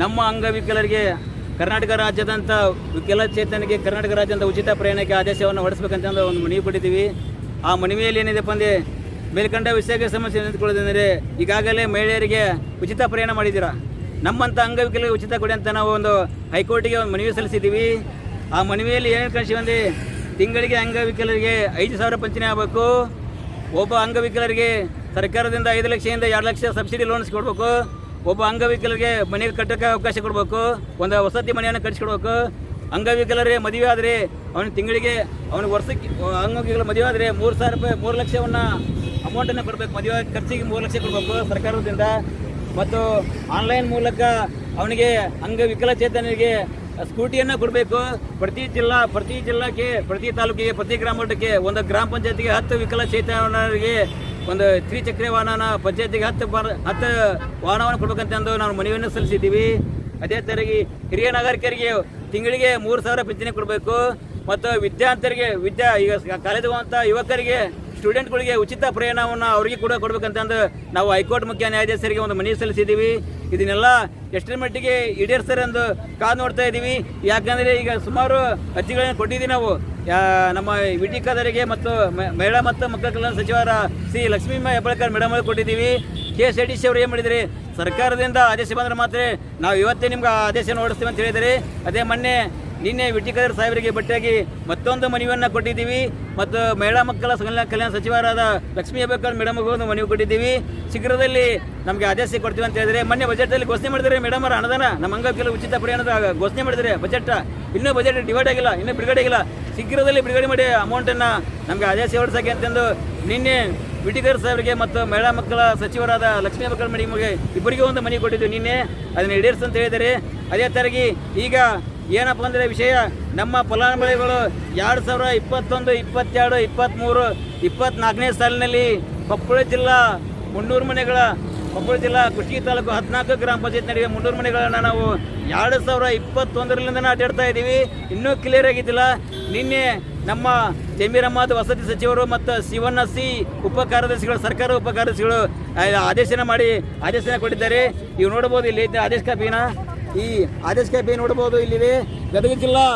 ನಮ್ಮ ಅಂಗವಿಕಲರಿಗೆ ಕರ್ನಾಟಕ ರಾಜ್ಯದಂತ ವಿಕಲಚೇತನಿಗೆ ಕರ್ನಾಟಕ ರಾಜ್ಯದ ಉಚಿತ ಪ್ರಯಾಣಕ್ಕೆ ಆದೇಶವನ್ನು ಹೊರಡಿಸ್ಬೇಕಂತ ಒಂದು ಮನವಿ ಕೊಟ್ಟಿದ್ದೀವಿ. ಆ ಮನವಿಯಲ್ಲಿ ಏನಿದೆಪ್ಪ ಅಂದರೆ ಮೇಲ್ಕಂಡ ವಿಷಯಕ್ಕೆ ಸಮಸ್ಯೆ ನಿಂತ್ಕೊಳ್ಳೋದಂದರೆ ಈಗಾಗಲೇ ಮಹಿಳೆಯರಿಗೆ ಉಚಿತ ಪ್ರಯಾಣ ಮಾಡಿದ್ದೀರಾ? ನಮ್ಮಂಥ ಅಂಗವಿಕಲರಿಗೆ ಉಚಿತ ಕೊಡಿ ಅಂತ ನಾವು ಒಂದು ಹೈಕೋರ್ಟಿಗೆ ಒಂದು ಮನವಿ ಸಲ್ಲಿಸಿದ್ದೀವಿ. ಆ ಮನವಿಯಲ್ಲಿ ಏನು ಕಳಿಸಿ ಅಂದರೆ, ತಿಂಗಳಿಗೆ ಅಂಗವಿಕಲರಿಗೆ ಐದು ಸಾವಿರ ಪಂಚನೆ ಆಗಬೇಕು. ಒಬ್ಬ ಅಂಗವಿಕಲರಿಗೆ ಸರ್ಕಾರದಿಂದ ಐದು ಲಕ್ಷದಿಂದ ಎರಡು ಲಕ್ಷ ಸಬ್ಸಿಡಿ ಲೋನ್ಸ್ ಕೊಡಬೇಕು. ಒಬ್ಬ ಅಂಗವಿಕಲರಿಗೆ ಮನೆ ಕಟ್ಟಕ್ಕೆ ಅವಕಾಶ ಕೊಡಬೇಕು, ಒಂದು ವಸತಿ ಮನೆಯನ್ನು ಕಟ್ಟಿಸ್ಕೊಡ್ಬೇಕು. ಅಂಗವಿಕಲರಿಗೆ ಮದುವೆ ಆದರೆ ಅವನ ತಿಂಗಳಿಗೆ ಅವನಿಗೆ ವರ್ಷಕ್ಕೆ ಅಂಗವಿಕಲ ಮದುವೆ ಆದರೆ ಮೂರು ಸಾವಿರ ರೂಪಾಯಿ, ಮೂರು ಲಕ್ಷವನ್ನು ಅಮೌಂಟನ್ನು ಕೊಡಬೇಕು. ಮದುವೆ ಖರ್ಚಿಗೆ ಮೂರು ಲಕ್ಷ ಕೊಡಬೇಕು ಸರ್ಕಾರದಿಂದ. ಮತ್ತು ಆನ್ಲೈನ್ ಮೂಲಕ ಅವನಿಗೆ ಅಂಗವಿಕಲಚೇತನರಿಗೆ ಸ್ಕೂಟಿಯನ್ನು ಕೊಡಬೇಕು. ಪ್ರತಿ ಜಿಲ್ಲಾ, ಪ್ರತಿ ಜಿಲ್ಲಾಕ್ಕೆ, ಪ್ರತಿ ತಾಲೂಕಿಗೆ, ಪ್ರತಿ ಗ್ರಾಮ ಮಟ್ಟಕ್ಕೆ ಒಂದು ಗ್ರಾಮ ಪಂಚಾಯತಿಗೆ ಹತ್ತು ವಿಕಲಚೇತನರಿಗೆ ಒಂದು ತ್ರಿಚಕ್ರ ವಾಹನ ಪಂಚಾಯತಿಗೆ ಹತ್ತು ಬಾರ ಹತ್ತು ವಾಹನವನ್ನು ಕೊಡ್ಬೇಕಂತ ಅಂದು ನಾವು ಮನವಿಯನ್ನು ಸಲ್ಲಿಸಿದ್ದೀವಿ. ಅದೇ ತರಗಿ ಹಿರಿಯ ನಾಗರಿಕರಿಗೆ ತಿಂಗಳಿಗೆ ಮೂರು ಸಾವಿರ ಪಿಂಚಣಿ ಕೊಡಬೇಕು. ಮತ್ತು ವಿದ್ಯಾರ್ಥಿಗಳಿಗೆ ವಿದ್ಯಾ ಈಗ ಕಾಲೇಜ್ ಯುವಕರಿಗೆ, ಸ್ಟೂಡೆಂಟ್ಗಳಿಗೆ ಉಚಿತ ಪ್ರಯಾಣವನ್ನು ಅವರಿಗೆ ಕೂಡ ಕೊಡ್ಬೇಕಂತಂದು ನಾವು ಹೈಕೋರ್ಟ್ ಮುಖ್ಯ ನ್ಯಾಯಾಧೀಶರಿಗೆ ಒಂದು ಮನವಿ ಸಲ್ಲಿಸಿದ್ದೀವಿ. ಇದನ್ನೆಲ್ಲ ಎಷ್ಟರ ಮಟ್ಟಿಗೆ ಈಡೇರಿಸ್ತಾರೆ ಎಂದು ಕಾದು ನೋಡ್ತಾ ಇದ್ದೀವಿ. ಯಾಕಂದರೆ ಈಗ ಸುಮಾರು ಅರ್ಜಿಗಳನ್ನು ಕೊಟ್ಟಿದ್ದೀವಿ ನಾವು. ನಮ್ಮ ವಿಟಿಕಾದರಿಗೆ ಮತ್ತು ಮಹಿಳಾ ಮತ್ತು ಮಕ್ಕಳ ಕಲ್ಯಾಣ ಸಚಿವರ ಸಿ. ಲಕ್ಷ್ಮೀ ಹೆಬ್ಬಳ್ಕರ್ ಮೇಡಮ್ ಅವರು ಕೊಟ್ಟಿದ್ದೀವಿ. K S I D C ಅವರು ಏನು ಮಾಡಿದ್ರಿ? ಸರ್ಕಾರದಿಂದ ಆದೇಶ ಬಂದರೆ ಮಾತ್ರ ನಾವು ಇವತ್ತೇ ನಿಮ್ಗೆ ಆದೇಶ ಹೊರಡಿಸ್ತೀವಿ ಅಂತ ಹೇಳಿದರೆ. ಅದೇ ಮೊನ್ನೆ ನಿನ್ನೆ ವಿಟಿಕರ್ ಸಾಹೇಬರಿಗೆ ಭೇಟಿಯಾಗಿ ಮತ್ತೊಂದು ಮನವಿಯನ್ನು ಕೊಟ್ಟಿದ್ದೀವಿ. ಮತ್ತು ಮಹಿಳಾ ಮಕ್ಕಳ ಕಲ್ಯಾಣ ಸಚಿವರಾದ ಲಕ್ಷ್ಮೀ ಹೆಬ್ಬಾಳ್ಕರ್ ಮೇಡಮ್ ಒಂದು ಮನವಿ ಕೊಟ್ಟಿದ್ದೀವಿ. ಶೀಘ್ರದಲ್ಲಿ ನಮಗೆ ಆದೇಶ ಕೊಡ್ತೀವಿ ಅಂತ ಹೇಳಿದ್ರೆ, ಮೊನ್ನೆ ಬಜೆಟಲ್ಲಿ ಘೋಷಣೆ ಮಾಡಿದರೆ ಮೇಡಮ್ ಅವರ ಅನುದಾನ ನಮ್ಮ ಅಂಗವಿಕಲ ಉಚಿತ ಪ್ರಯಾಣದ ಘೋಷಣೆ ಮಾಡಿದರೆ ಬಜೆಟ್ ಇನ್ನೂ ಬಜೆಟ್ ಡಿವೈಡ್ ಆಗಿಲ್ಲ, ಇನ್ನೂ ಬಿಡುಗಡೆ ಆಗಿಲ್ಲ. ಶೀಘ್ರದಲ್ಲಿ ಬಿಡುಗಡೆ ಮಾಡಿ ಅಮೌಂಟನ್ನು ನಮಗೆ ಆದೇಶ ಹೊರಡಿಸಕ್ಕೆ ಅಂತಂದು ನಿನ್ನೆ ವಿಟಿಕರ್ ಸಾಹೇಬರಿಗೆ ಮತ್ತು ಮಹಿಳಾ ಮಕ್ಕಳ ಸಚಿವರಾದ ಲಕ್ಷ್ಮೀ ಹೆಬ್ಬಾಳ್ಕರ್ ಮೇಡಮ್ಗೆ ಇಬ್ಬರಿಗೂ ಒಂದು ಮನೆ ಕೊಟ್ಟಿದ್ದು ನಿನ್ನೆ. ಅದನ್ನು ಈಡೇರಿಸಂತ ಅಂತ ಹೇಳಿದರೆ ಅದೇ ತರಗಿ ಈಗ ಏನಪ್ಪ ಅಂದರೆ ವಿಷಯ, ನಮ್ಮ ಫಲಾನುಭವಿಗಳು ಎರಡು ಸಾವಿರ ಇಪ್ಪತ್ತೊಂದು, ಇಪ್ಪತ್ತೆರಡು ಇಪ್ಪತ್ತ್ಮೂರು ಇಪ್ಪತ್ನಾಲ್ಕನೇ ಸಾಲಿನಲ್ಲಿ ಕೊಪ್ಪಳ ಜಿಲ್ಲಾ ಮುನ್ನೂರು ಮನೆಗಳ, ಕೊಪ್ಪಳ ಜಿಲ್ಲಾ ಕುಷ್ಟಗಿ ತಾಲೂಕು ಹದಿನಾಲ್ಕು ಗ್ರಾಮ ಪಂಚಾಯತ್ ನಡುವೆ ಮುನ್ನೂರು ಮನೆಗಳನ್ನು ನಾವು ಎರಡು ಸಾವಿರ ಇಪ್ಪತ್ತೊಂದರಲ್ಲಿಂದ ಅಡ್ಡಾಡ್ತಾ ಇದ್ದೀವಿ. ಇನ್ನೂ ಕ್ಲಿಯರ್ ಆಗಿದ್ದಿಲ್ಲ. ನಿನ್ನೆ ನಮ್ಮ ಜಮೀರ್ ಅಹಮದ್ ವಸತಿ ಸಚಿವರು ಮತ್ತು ಶಿವಣ್ಣ ಸಿ ಉಪ ಕಾರ್ಯದರ್ಶಿಗಳು, ಸರ್ಕಾರ ಉಪ ಕಾರ್ಯದರ್ಶಿಗಳು ಆದೇಶನ ಮಾಡಿ ಆದೇಶನ ಕೊಟ್ಟಿದ್ದಾರೆ. ಇವು ನೋಡ್ಬೋದು ಇಲ್ಲಿ ಆದೇಶ ಕಾಪಿನ ಈ ಆದೇಶ ಕಾಪಿ ನೋಡಬಹುದು ಇಲ್ಲಿದೆ. ಗದಗ ಜಿಲ್ಲಾ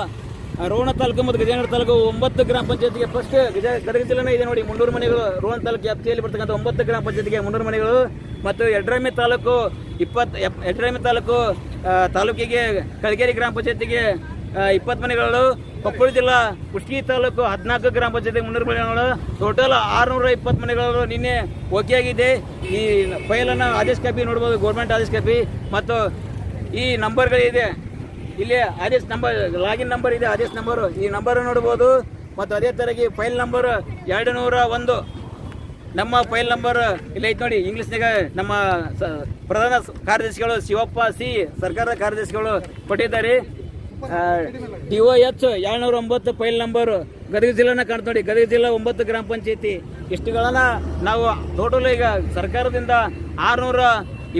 ರೋಣ ತಾಲೂಕು ಮತ್ತು ಗಜೇಂದ್ರ ತಾಲೂಕು ಒಂಬತ್ತು ಗ್ರಾಮ ಪಂಚಾಯತ್ಗೆ ಫಸ್ಟ್ ಗಜ, ಗದಗ ಜಿಲ್ಲೆನೇ ಇದೆ ನೋಡಿ. ಮುನ್ನೂರು ಮನೆಗಳು, ರೋಣ ತಾಲೂಕು ವ್ಯಾಪ್ತಿಯಲ್ಲಿ ಬರ್ತಕ್ಕಂಥ ಒಂಬತ್ತು ಗ್ರಾಮ ಪಂಚಾಯತ್ಗೆ ಮುನ್ನೂರು ಮನೆಗಳು. ಮತ್ತು ಯಡ್ರಾಮಿ ತಾಲೂಕು ಇಪ್ಪತ್ತು ಯಡ್ರಾಮಿ ತಾಲೂಕು ತಾಲೂಕಿಗೆ ಕಳಗೇರಿ ಗ್ರಾಮ ಪಂಚಾಯತಿಗೆ ಇಪ್ಪತ್ತು ಮನೆಗಳು. ಕೊಪ್ಪಳ ಜಿಲ್ಲಾ, ಕುಷ್ಟಗಿ ತಾಲೂಕು ಹದಿನಾಲ್ಕು ಗ್ರಾಮ ಪಂಚಾಯತಿ ಮುನ್ನೂರು ಮನೆಗಳು. ಟೋಟಲ್ ಆರುನೂರ ಇಪ್ಪತ್ತು ಮನೆಗಳು ನಿನ್ನೆ ಓಕೆ ಆಗಿದೆ. ಈ ಫೈಲನ್ನು ಆದೇಶ ಕಾಪಿ ನೋಡ್ಬೋದು ಗೌರ್ಮೆಂಟ್ ಆದೇಶ ಕಾಪಿ ಮತ್ತು ಈ ನಂಬರ್ಗಳಿದೆ. ಇಲ್ಲಿ ಆದೇಶ ನಂಬರ್, ಲಾಗಿನ್ ನಂಬರ್ ಇದೆ, ಆದೇಶ ನಂಬರು. ಈ ನಂಬರ್ ನೋಡ್ಬೋದು ಮತ್ತು ಅದೇ ತರಗಿ ಫೈಲ್ ನಂಬರ್ ಎರಡು ನೂರ ಒಂದು ನಮ್ಮ ಫೈಲ್ ನಂಬರ್ ಇಲ್ಲ ಐತೆ ನೋಡಿ. ಇಂಗ್ಲೀಷ್ನಾಗ ನಮ್ಮ ಸ- ಪ್ರಧಾನ ಕಾರ್ಯದರ್ಶಿಗಳು ಶಿವಪ್ಪ ಸಿ, ಸರ್ಕಾರದ ಕಾರ್ಯದರ್ಶಿಗಳು ಕೊಟ್ಟಿದ್ದಾರೆ. ಡಿ ಒ ಎಚ್ ಏಳ್ನೂರ ಒಂಬತ್ತು ಫೈಲ್ ನಂಬರು. ಗದಗ ಜಿಲ್ಲೆನ ಕಾಣ್ತು ನೋಡಿ. ಗದಗ ಜಿಲ್ಲಾ ಒಂಬತ್ತು ಗ್ರಾಮ ಪಂಚಾಯತಿ. ಇಷ್ಟುಗಳನ್ನು ನಾವು ಟೋಟಲ್ ಈಗ ಸರ್ಕಾರದಿಂದ ಆರುನೂರ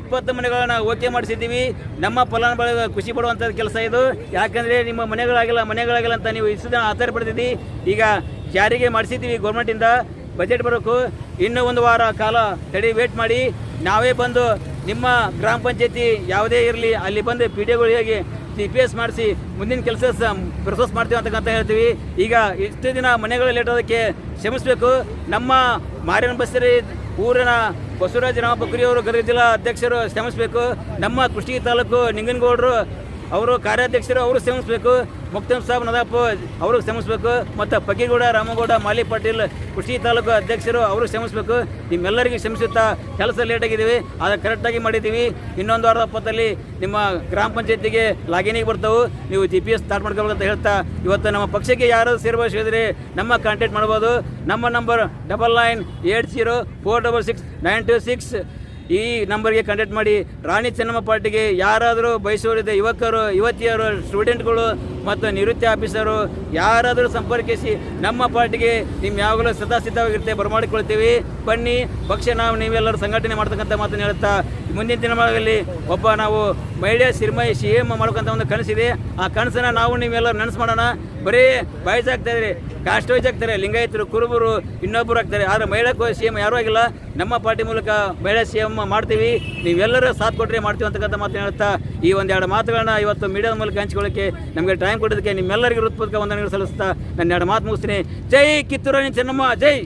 ಇಪ್ಪತ್ತು ಮನೆಗಳನ್ನ ಓಕೆ ಮಾಡಿಸಿದ್ದೀವಿ. ನಮ್ಮ ಫಲಾನುಭವಿಗಳ ಖುಷಿ ಪಡುವಂಥ ಕೆಲಸ ಇದು. ಯಾಕಂದರೆ ನಿಮ್ಮ ಮನೆಗಳಾಗಿಲ್ಲ ಮನೆಗಳಾಗಿಲ್ಲ ಅಂತ ನೀವು ಇಷ್ಟು ದಿನ ಆಧಾರ ಪಡೆದಿದ್ದೀವಿ ಈಗ ಜಾರಿಗೆ ಮಾಡಿಸಿದ್ದೀವಿ ಗೌರ್ಮೆಂಟಿಂದ ಬಜೆಟ್ ಬರೋಕು ಇನ್ನೂ ಒಂದು ವಾರ ಕಾಲ ತಡಿ ವೇಟ್ ಮಾಡಿ. ನಾವೇ ಬಂದು ನಿಮ್ಮ ಗ್ರಾಮ ಪಂಚಾಯತಿ ಯಾವುದೇ ಇರಲಿ, ಅಲ್ಲಿ ಬಂದು ಪಿ ಡಿ ಹೇಗೆ ಸಿ ಪಿ ಎಸ್ ಮಾಡಿಸಿ, ಮುಂದಿನ ಕೆಲಸ ಪ್ರೊಸೆಸ್ ಮಾಡ್ತೀವಿ ಅಂತಕ್ಕಂತ ಹೇಳ್ತೀವಿ. ಈಗ ಇಷ್ಟು ದಿನ ಮನೆಗಳಲ್ಲಿ ಲೇಟ್ ಆಗೋದಕ್ಕೆ ಕ್ಷಮಿಸಬೇಕು ನಮ್ಮ ಮಾರಿನ ಬಸ್ಸರಿ ಊರಿನ ಬಸವರಾಜ ರಾಮ ಬಕ್ರಿಯವರು ಗದಗ ಜಿಲ್ಲಾ ಅಧ್ಯಕ್ಷರು ಶ್ರಮಿಸಬೇಕು. ನಮ್ಮ ಕುಷ್ಟಗಿ ತಾಲೂಕು ನಿಂಗನಗೌಡರು ಅವರು ಕಾರ್ಯಾಧ್ಯಕ್ಷರು, ಅವರು ಶ್ರಮಿಸಬೇಕು ಮುಕ್ತಮ್ ಸಾಬ್, ನದಾಪ್ ಅವ್ರಿಗೆ ಶ್ರಮಿಸಬೇಕು ಮತ್ತು ಪಗಿಗೌಡ ರಾಮಗೌಡ, ಮಾಲಿ ಪಾಟೀಲ್ ಕೃಷಿ ತಾಲೂಕು ಅಧ್ಯಕ್ಷರು, ಅವರು ಶ್ರಮಿಸಬೇಕು ನಿಮ್ಮೆಲ್ಲರಿಗೂ ಶ್ರಮಿಸುತ್ತಾ ಕೆಲಸ ಲೇಟ್ ಆಗಿದ್ದೀವಿ. ಅದನ್ನು ಕರೆಕ್ಟಾಗಿ ಮಾಡಿದ್ದೀವಿ. ಇನ್ನೊಂದು ವಾರದ ಪತ್ತಲ್ಲಿ ನಿಮ್ಮ ಗ್ರಾಮ ಪಂಚಾಯತಿಗೆ ಲಾಗಿನಿಗೆ ಬರ್ತವೆ. ನೀವು ಜಿ ಪಿ ಎಸ್ ಸ್ಟಾರ್ಟ್ ಮಾಡ್ಕೋಬೇಕು ಅಂತ ಹೇಳ್ತಾ ಇವತ್ತು ನಮ್ಮ ಪಕ್ಷಕ್ಕೆ ಯಾರು ಸೇರ್ಬಯಸಿದ್ರೆ ನಮ್ಮ ಕಾಂಟ್ಯಾಕ್ಟ್ ಮಾಡ್ಬೋದು. ನಮ್ಮ number double nine eight zero four double six nine two six ಈ ನಂಬರ್ಗೆ ಕಂಡಕ್ಟ್ ಮಾಡಿ. ರಾಣಿ ಚೆನ್ನಮ್ಮ ಪಾರ್ಟಿಗೆ ಯಾರಾದರೂ ಬಯಸೋರಿದೆ, ಯುವಕರು, ಯುವತಿಯರು ಸ್ಟೂಡೆಂಟ್ಗಳು ಮತ್ತು ನಿವೃತ್ತಿ ಆಫೀಸರು, ಯಾರಾದರೂ ಸಂಪರ್ಕಿಸಿ ನಮ್ಮ ಪಾರ್ಟಿಗೆ ನಿಮ್ಮ ಯಾವಾಗಲೂ ಸದಾ ಸಿದ್ಧವಾಗಿರುತ್ತೆ. ಬರಮಾಡಿಕೊಳ್ತೀವಿ ಬನ್ನಿ ಪಕ್ಷ ನಾವು ನೀವೆಲ್ಲರೂ ಸಂಘಟನೆ ಮಾಡ್ತಕ್ಕಂಥ ಮಾತನ್ನು ಹೇಳ್ತಾ ಮುಂದಿನ ದಿನಮಾನಗಳಲ್ಲಿ ಒಬ್ಬ ನಾವು ಮಹಿಳೆ ಸಿನಿಮಾ ಸಿ ಎಂ ಮಾಡ್ಬೇಕಂತ ಒಂದು ಕನಸಿದೆ. ಆ ಕನಸನ್ನ ನಾವು ನೀವೆಲ್ಲರೂ ನನಸು ಮಾಡೋಣ. ಬರೀ ಬಾಯ್ಸ್ ಆಗ್ತಾರೆ ಕಾಸ್ಟ್ ವೈಸ್ ಆಗ್ತಾರೆ ಲಿಂಗಾಯತರು, ಕುರುಬರು ಇನ್ನೊಬ್ಬರು ಆಗ್ತಾರೆ ಆದರೆ ಮಹಿಳಾ ಸಿ ಎಂ ಯಾರೂ ಆಗಿಲ್ಲ. ನಮ್ಮ ಪಾರ್ಟಿ ಮೂಲಕ ಮಹಿಳೆ ಸಿ ಎಂ ಮಾಡ್ತೀವಿ. ನೀವೆಲ್ಲರೂ ಸಾಥ್ ಕೊಟ್ಟರೆ ಮಾಡ್ತೀವಿ ಅಂತಕ್ಕಂಥ ಮಾತನ್ನು ಹೇಳ್ತಾ, ಈ ಒಂದೆರಡು ಮಾತುಗಳನ್ನ ಇವತ್ತು ಮೀಡಿಯಾದ ಮೂಲಕ ಹಂಚಿಕೊಳ್ಳೋಕ್ಕೆ ನಮಗೆ ಟೈಮ್ ಕೊಡೋದಕ್ಕೆ ನಿಮ್ಮೆಲ್ಲರಿಗೂ ಹೃತ್ಪೂರ್ವಕ ವಂದನೆಗಳು ಸಲ್ಲಿಸ್ತಾ ನನ್ನ ಎರಡು ಮಾತು ಮುಗಿಸ್ತೀನಿ. ಜೈ ಕಿತ್ತೂರಾಣಿ ಚೆನ್ನಮ್ಮ, ಜೈ!